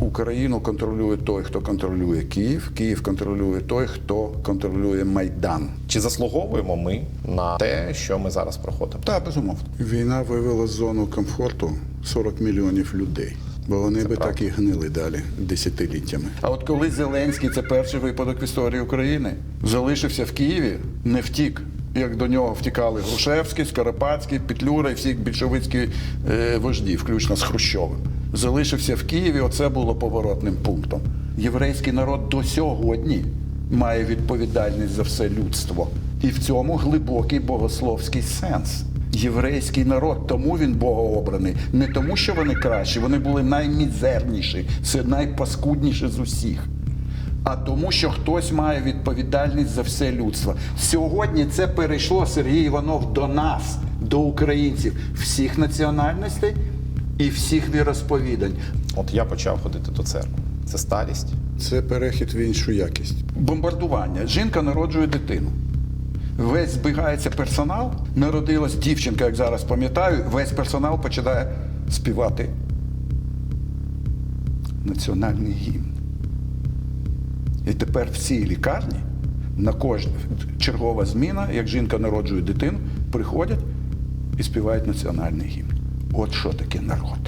Україну контролює той, хто контролює Київ. Київ контролює той, хто контролює Майдан. Чи заслуговуємо ми на те, що ми зараз проходимо? Так, безумовно. Війна вивела з зону комфорту 40 мільйонів людей. Бо вони би так і гнили далі десятиліттями. А от коли Зеленський, це перший випадок в історії України, залишився в Києві, не втік. Як до нього втікали Грушевський, Скоропадський, Петлюра і всі більшовицькі е, вожді, включно з Хрущовим. Залишився в Києві, оце було поворотним пунктом. Єврейський народ до сьогодні має відповідальність за все людство. І в цьому глибокий богословський сенс. Єврейський народ, тому він богообраний. Не тому, що вони кращі, вони були наймізерніші, це найпаскудніші з усіх. А тому, що хтось має відповідальність за все людство. Сьогодні це перейшло Сергій Іванов до нас, до українців, всіх національностей і всіх віросповідань. От я почав ходити до церкви. Це старість. Це перехід в іншу якість. Бомбардування. Жінка народжує дитину. Весь збігається персонал. Народилась дівчинка, як зараз пам'ятаю, весь персонал починає співати національний гімн. Тепер в цій лікарні на кожну чергова зміна, як жінка народжує дитину, приходять і співають національний гімн. От що таке народ.